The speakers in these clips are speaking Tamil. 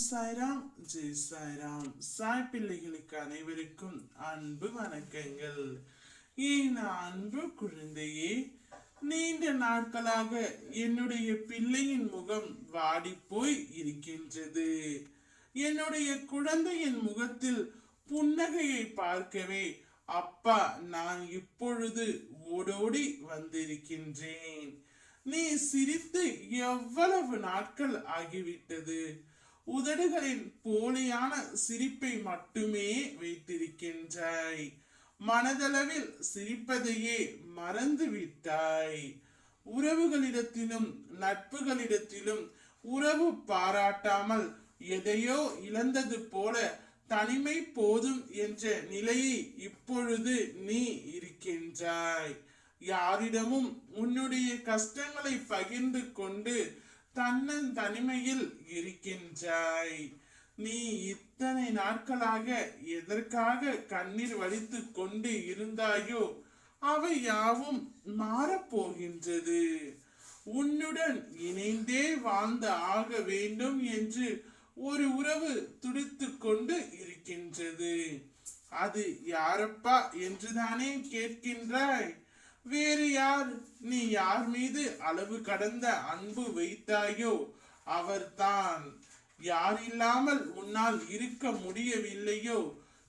சாய்ராம் ஜெய் சாய்ராம் சாய் பிள்ளைகளுக்கு அனைவருக்கும் அன்பு வணக்கங்கள். என் அன்பு குழந்தையே நீண்ட நாட்களாக என்னுடைய பிள்ளையின் முகம் போய் இருக்கின்றது. என்னுடைய குழந்தையின் முகத்தில் புன்னகையை பார்க்கவே அப்பா நான் இப்பொழுது ஓடோடி வந்திருக்கின்றேன். நீ சிரித்து எவ்வளவு நாட்கள் ஆகிவிட்டது? உதடுகளின் போலியான சிரிப்பை மட்டுமே வைத்திருக்கின்றாய். மனதளவில் சிரிப்பதையே மறந்து விட்டாய் உறவுகளிடத்திலும் நட்புகளிடத்திலும் உறவு பாராட்டாமல் எதையோ இழந்தது போல தனிமை போதும் என்ற நிலையை இப்பொழுது நீ இருக்கின்றாய். யாரிடமும் உன்னுடைய கஷ்டங்களை பகிர்ந்து கொண்டு தன்னன் தனிமையில் இருக்கின்றாய். நீ இத்தனை நாட்களாக எதற்காக கண்ணீர் வடித்து கொண்டு இருந்தாயோ அவை யாவும் மாறப்போகின்றது உன்னுடன் இணைந்தே வாழ்ந்து ஆக வேண்டும் என்று ஒரு உறவு துடித்து கொண்டு இருக்கின்றது. அது யாரப்பா என்றுதானே கேட்கின்றாய். வேறு யார்? நீ யார் மீது அளவு கடந்த அன்பு வைத்தாயோ? அவர்தான் யார் இல்லாமல் உன்னால் இருக்க முடியவில்லையோ?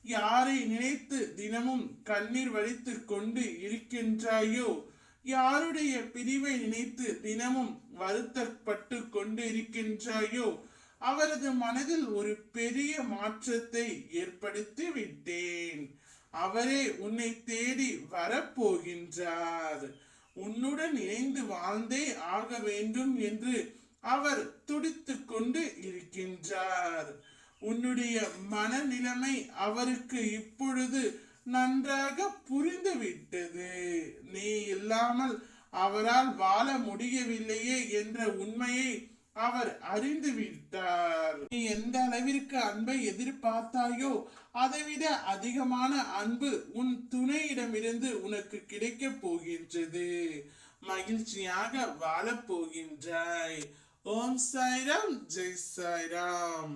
யாரை நினைத்து தினமும் கண்ணீர் வடித்து கொண்டு இருக்கின்றாயோ? யாருடைய பிரிவை நினைத்து தினமும் வருத்தப்பட்டு கொண்டு இருக்கின்றாயோ அவரது மனதில் ஒரு பெரிய மாற்றத்தை ஏற்படுத்தி விட்டேன் அவரே உன்னை தேடி வரப்போகின்றார். உன்னுடன் இணைந்து வாழ்ந்தே ஆக வேண்டும் என்று அவர் துடித்து கொண்டு இருக்கின்றார். உன்னுடைய மனநிலைமை அவருக்கு இப்பொழுது நன்றாக புரிந்துவிட்டது. நீ இல்லாமல் அவரால் வாழ முடியவில்லையே என்ற உண்மையை அவர் அறிந்து விட்டார். நீ எந்த அளவிற்கு அன்பை எதிர்பார்த்தாயோ அதைவிட அதிகமான அன்பு உன் துணையிடமிருந்து உனக்கு கிடைக்கப் போகின்றது. மகிழ்ச்சியாக வாழப் போகின்றாய். ஓம் சாய்ராம் ஜெய் சாய்ராம்.